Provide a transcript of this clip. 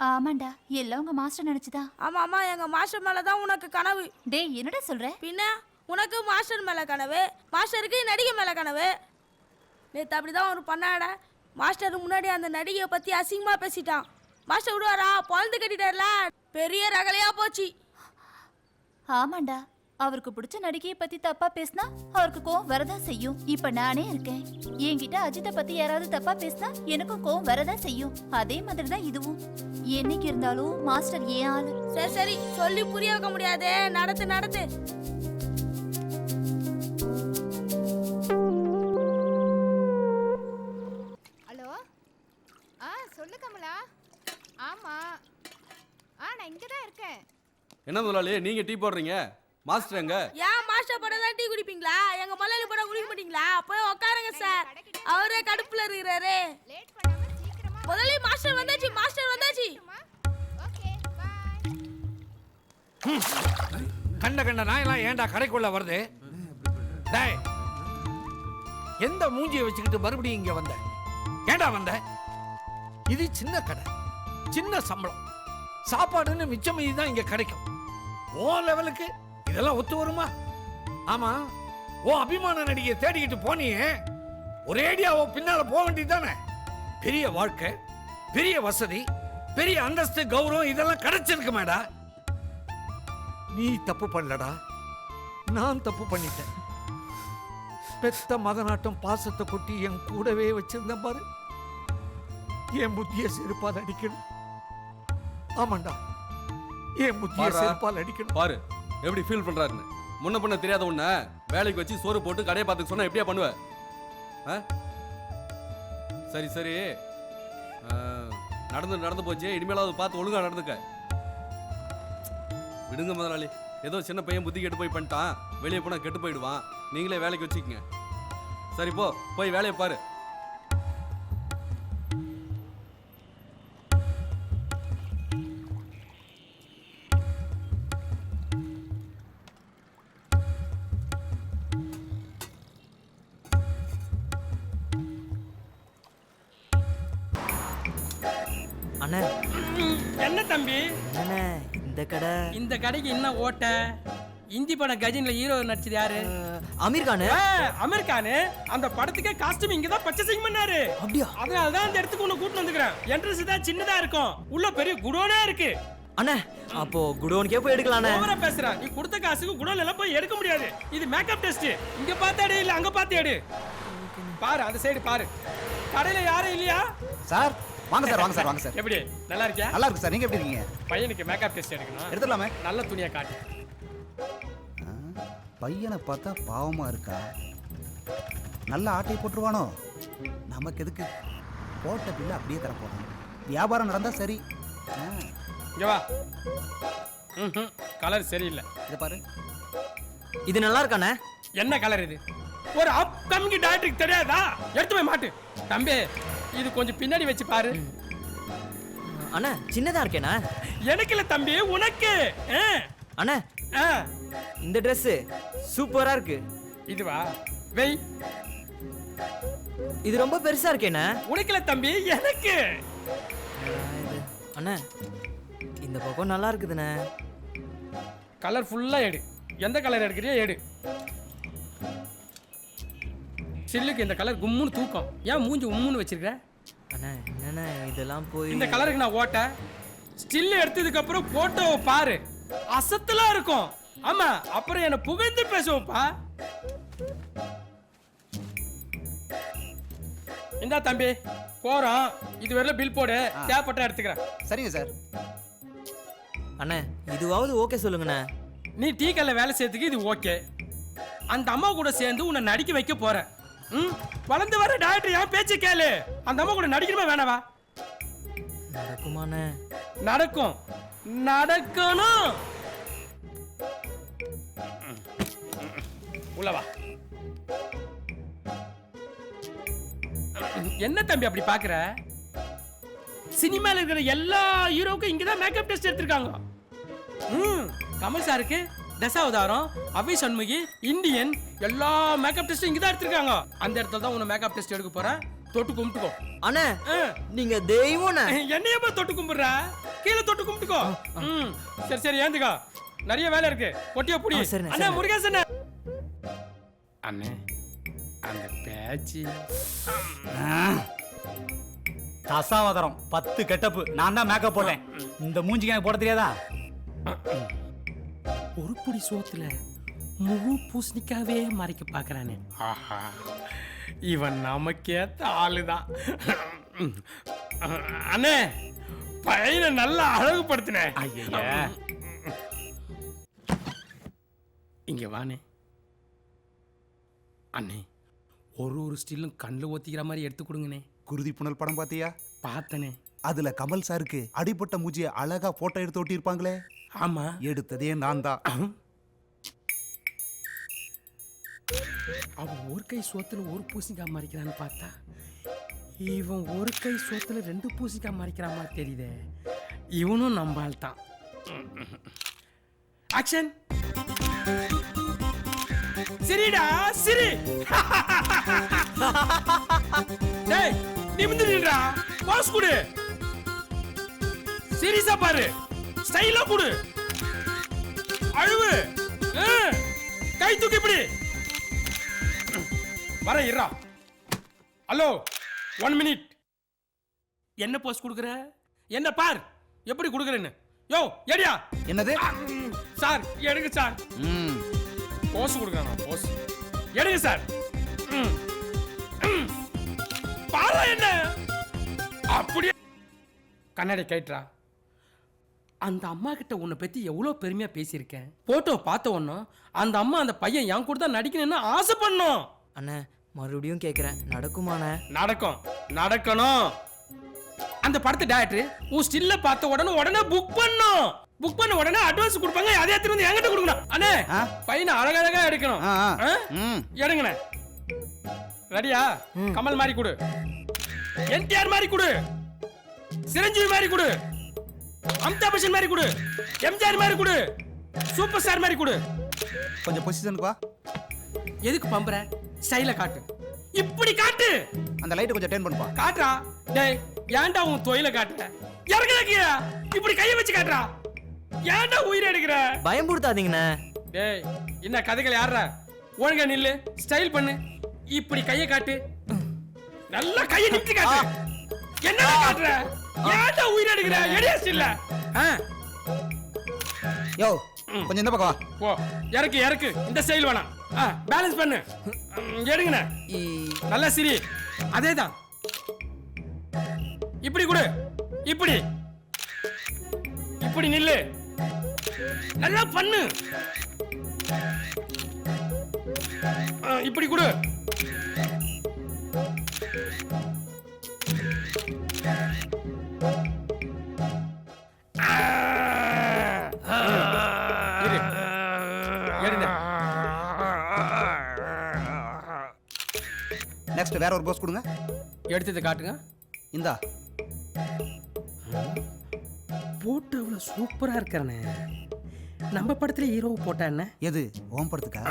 ஆமாண்டா எல்லாம் உங்க மாஸ்டர் நினைச்சுதான். ஆமா ஆமா எங்க மாஸ்டர் மேல தான் உனக்கு கனவு. டேய் என்னடா சொல்ற? பின்ன உனக்கு மாஸ்டர் மேல கனவு மாஸ்டருக்கு நடிகை மேல கனவு. நேத்து அப்படிதான் ஒரு பண்ணாட மாஸ்டர் முன்னாடி அந்த நடிகையை பத்தி அசிங்கமா பேசிட்டான். மாஸ்டர் விடுவாரா பொழந்து கட்டிட்டார்ல பெரிய ரகலையா போச்சு. ஆமாண்டா அவருக்கு பிடிச்ச நடிகையை பத்தி தப்பா பேசினா அவருக்கு கோவம் வரதான் செய்யும். இப்ப நானே இருக்கேன். என்கிட்ட அஜித்தை பத்தி யாராவது தப்பா பேசினா எனக்கும் கோவம் வரதான் செய்யும். அதே மாதிரி தான் இதுவும். என்னைக்கு இருந்தாலும் மாஸ்டர் ஏன் ஆளு? சரி சரி. சொல்லி புரிய வைக்க முடியாது. நடத்து நடத்து. ஹலோ? ஆ சொல்லு கமலா. ஆமா. ஆ நான் இங்கே தான் இருக்கேன். என்ன முதலாளி நீங்க டீ போடுறீங்க? மாஸ்டர் எங்க? ஏன் மாஸ்டர் படம் தான் டீ குடிப்பீங்களா? எங்க மலையாளி படம் குடிக்க மாட்டீங்களா? போய் உட்காருங்க சார். அவரே கடுப்புல இருக்கிறாரு. லேட் பண்ணாம சீக்கிரமா முதல்ல மாஸ்டர் வந்தாச்சு மாஸ்டர் வந்தாச்சு. கண்ட கண்ட நாயெல்லாம் ஏன்டா கடைக்குள்ள வருது? டேய் எந்த மூஞ்சியை வச்சுக்கிட்டு மறுபடியும் இங்க வந்த? ஏன்டா வந்த? இது சின்ன கடை சின்ன சம்பளம். சாப்பாடுன்னு மிச்சம் தான் இங்க கிடைக்கும். ஓ லெவலுக்கு இதெல்லாம் ஒத்து வருமா? ஆமா. ஓ அபிமான நடிகை தேடிக்கிட்டு போனியே. ஒரேடியா ஓ பின்னால போக வேண்டியதுதானே பெரிய வாழ்க்கை பெரிய வசதி பெரிய அந்தஸ்து கௌரவம் இதெல்லாம் கிடைச்சிருக்கு மேடா. நீ தப்பு பண்ணலடா. நான் தப்பு பண்ணிட்டேன். பெத்த மகனாட்டம் பாசத்தை கொட்டி என் கூடவே வச்சிருந்தேன் பாரு. என் புத்திய செருப்பால் அடிக்கணும். ஆமாண்டா. என் புத்திய. செருப்பால் அடிக்கணும். பாரு. எப்படி ஃபீல் பண்ணுறாருன்னு முன்ன பண்ண தெரியாத உன்ன வேலைக்கு வச்சு சோறு போட்டு கடையை பார்த்துக்க சொன்னால் எப்படியா பண்ணுவ? ஆ? சரி சரி. நடந்து நடந்து போச்சு. இனிமேலாவது பார்த்து ஒழுங்காக நடந்துக்க. விடுங்க முதலாளி. ஏதோ சின்ன பையன் புத்தி கெட்டு போய் பண்ணிட்டான். வெளியே போனால் கெட்டு போயிடுவான். நீங்களே வேலைக்கு வச்சுக்கோங்க. சரி போ. போய் வேலையை பாரு. அண்ணே என்ன தம்பி? அண்ணே இந்த கடை? இந்த கடைக்கு என்ன ஓட்ட? இந்தி படம் கஜினில் ஹீரோ நடிச்சது யாரு? அமீர் கானு. அமீர் கானு? அந்த படத்துக்கே காஸ்டியூம் இங்க தான் பர்ச்சேசிங் பண்ணாரு. அப்படியா? அதனால தான் அந்த இடத்துக்கு உன்னை கூட்டு வந்துக்கிறேன். என்ட்ரன்ஸ் தான் சின்னதா இருக்கும். உள்ள பெரிய குடோனே இருக்கு. அண்ணே அப்போ குடோனுக்கே போய் எடுக்கலாண்ணே. ஓவரா பேசுற. நீ கொடுத்த காசுக்கு குடோன் எல்லாம் போய் எடுக்க முடியாது. இது மேக்கப் டெஸ்ட் இங்க பார்த்து எடு இல்ல அங்க பார்த்து எடு. பாரு அந்த சைடு பாரு. கடையில யாரும் இல்லையா? சார் வாங்க சார் வாங்க சார் வாங்க சார். எப்படி? நல்லா இருக்கியா? நல்லா இருக்கு சார். நீங்க எப்படி இருக்கீங்க? பையனுக்கு மேக்கப் டெஸ்ட் எடுக்கணும். எடுத்துடலாமே. நல்ல துணியை காட்டு. பையனை பார்த்தா பாவமா இருக்கா? நல்ல ஆட்டை போட்டுருவானோ? நமக்கு எதுக்கு? போட்ட பில்லு அப்படியே தரப்போறோம் வியாபாரம் நடந்தா சரி. இங்க வா. கலர் சரியில்லை. இதை பாரு. இது நல்லா இருக்காண்ணே. என்ன கலர் இது? ஒரு அப்கமிங் டாக்டருக்கு தெரியாதா? எடுத்து போய் மாட்டு. தம்பி இது கொஞ்சம் பின்னாடி வச்சு பாரு. அண்ணே சின்னதா இருக்கேண்ணே. எனக்கு இல்ல தம்பி உனக்கு. அண்ணே. இந்த Dress சூப்பரா இருக்கு. இதுவா வெய். இது ரொம்ப பெருசா இருக்கேண்ணே. உனக்கு இல்ல தம்பி எனக்கு? அண்ணே இந்த பக்கம் நல்லா இருக்குதுண்ணே. கலர் ஃபுல்லா எடு. எந்த கலர் எடுக்கிறியோ எடு. சில்லுக்கு இந்த கலர் கும்முன்னு தூக்கம். ஏன் மூஞ்சி உம்முன்னு வச்சிருக்க? அண்ணே என்னண்ணே இதெல்லாம் போய் இந்த கலருக்கு நான் ஓட்ட. ஸ்டில் எடுத்ததுக்கு அப்புறம் போட்டோவை பாரு. அசத்தலா இருக்கும். ஆமா அப்புறம் என்ன புகழ்ந்து பேசுவோம்ப்பா. இந்தா தம்பி போறோம். இது வரல பில் போடு. தேவைப்பட்ட எடுத்துக்கிறேன். சரிங்க சார். அண்ணே இதுவாவது ஓகே சொல்லுங்கண்ணே. நீ டீ கல்ல வேலை செய்யறதுக்கு இது ஓகே. அந்த அம்மா கூட சேர்ந்து உன்னை நடிக்க வைக்க போறேன். ம் வளர்ந்து வர டாக்டர் என் பேச்சு கேளு. அந்த அம்மா கூட நடிக்கணுமா வேணாவா? நடக்குமாண்ணே. நடக்கும். நடக்கணும். உள்ள வா. என்ன தம்பி அப்படி பாக்குற? சினிமால இருக்கிற எல்லா ஹீரோவுக்கும் இங்கதான் மேக்கப் டெஸ்ட் எடுத்திருக்காங்க. ம் கமல் சாருக்கு தசாவதாரம் அபி சண்முகி இந்தியன் எல்லா மேக்கப் டெஸ்டும் இங்க தான் எடுத்திருக்காங்க. அந்த இடத்துல தான் உன்னை மேக்கப் டெஸ்ட் எடுக்க போறேன். தொட்டு கும்பிட்டுக்கோ. அண்ணே ஆ. நீங்க தெய்வம்ண்ணே. என்னையப்பா தொட்டு கும்பிடுற? கீழே தொட்டு கும்பிட்டுக்கோ. ம். சரி சரி ஏந்துக்கோ. நிறைய வேலை இருக்கு. பொட்டிய புடி. அண்ணா. முருகேசன். அண்ணே அந்த பேச்சு. தசாவதாரம் பத்து கெட்டப்பு. நான் தான் மேக்கப் போட்டேன். இந்த மூஞ்சிக்கு எனக்கு போட தெரியாதா? ஒரு புடி சோத்துல முழு பூசணிக்காவே மறைக்க பாக்குறானே. ஆஹா இவன் நமக்கேத்த ஆளுதான். அண்ணே பையனை நல்லா அழகுபடுத்தினேன் ஐயையே. இங்க வானே அண்ணே ஒரு ஒரு ஸ்டில்லும் கண்ணில் ஒத்திக்கிற மாதிரி எடுத்து கொடுங்கண்ணே. குருதி புனல் படம் பாத்தியா? பார்த்தனே. அதுல கமல் சாருக்கு அடிபட்ட மூஞ்சிய அழகா போட்டோ எடுத்து ஒட்டியிருப்பாங்களே. ஆமா. எடுத்ததே நான் தான் அவன் ஒரு கை சோத்துல ஒரு பூசிக்காய் மறைக்கிறான்னு பார்த்தா இவன் ஒரு கை சோத்துல ரெண்டு பூசிக்காய் மறைக்கிற மாதிரி தெரியுதே. இவனும் நம்பால் தான் ஆக்ஷன் சரிடா சிரி. டேய் நிமிந்துடா பாஸ் கொடு. சீரியஸா பாரு. ஸ்டைலா கொடு. அழுவு. கை தூக்கி இப்படி. வர இருடா ஹலோ ஒன் மினிட் என்ன போஸ்ட் கொடுக்குற? என்ன பார்? எப்படி கொடுக்குறேன்னு? யோ ஏடியா. என்னது? சார் எடுங்க சார். ம், போஸ் கொடுக்குறேன் போஸ் எடுங்க சார். பாரு என்ன? அப்படியே. கண்ணாடி கேட்டுறா. அந்த அம்மா கிட்ட உன்னை பத்தி எவ்வளோ பெருமையா பேசியிருக்கேன்? போட்டோ பார்த்த உடனே அந்த அம்மா அந்த பையன் என் கூட தான் நடிக்கணும்னு ஆசை பண்ணோம் அண்ணே மறுபடியும் கேட்குறேன் நடக்குமாண்ணே நடக்கும். நடக்கணும். அந்த படத்தை டேரக்டர் உன் ஸ்டில்ல பார்த்த உடனே உடனே புக் பண்ணும் புக் பண்ண உடனே அட்வான்ஸ் கொடுப்பாங்க. அதே எடுத்துட்டு வந்து என்கிட்ட கொடுக்கணும். அண்ணே? பையனை அழகழகா எடுக்கணும். ஆ. எடுங்கண்ணே. ரெடியா கமல் மாதிரி கொடு. என்டிஆர் மாதிரி கொடு. சிரஞ்சீவி மாதிரி கொடு. அமிதாப் பச்சன் மாதிரி கொடு. எம்ஜிஆர் மாதிரி கொடு. சூப்பர் ஸ்டார் மாதிரி கொடு. கொஞ்சம் பொசிஷனுக்கு வா. எதுக்கு பம்புற? ஸ்டைல காட்டு. இப்படி காட்டு. அந்த லைட்டை கொஞ்சம் டேர்ன் பண்ணுப்பா. காட்டுறா. டேய் ஏன்டா உன் தொழில காட்டுற? இறங்குடா கீழே. இப்படி கைய வச்சு காட்டுறா. ஏன்டா உயிரை எடுக்கிற? பயம்படுத்தாதீங்கண்ணே டேய் என்ன கதைகள் யாரா ஒழுங்கா நில்லு. ஸ்டைல் பண்ணு. இப்படி கைய காட்டு. நல்லா கைய நிறுத்தி காட்டு. என்னடா காட்டுற? ஏன்டா உயிரை எடுக்கிற எடியாஸ் இல்ல. யோ கொஞ்சம் இந்த பக்கம் வா. போ. இறக்கு இறக்கு. இந்த ஸ்டைல் வேணாம். பேலன்ஸ் பண்ணு. எடுங்கண்ணே. நல்லா சிரி. அதேதான். இப்படி கொடு. இப்படி. இப்படி நில்லு. நல்லா பண்ணு. இப்படி கொடு. எடுங்க. நெக்ஸ்ட் வேற ஒரு போஸ் கொடுங்க. எடுத்ததை காட்டுங்க. இந்தா. போட்டு அவ்வளோ சூப்பரா இருக்கிறனே. நம்ம படத்துல ஹீரோ போட்டா என்ன? எது? ஓம் படத்துக்கா?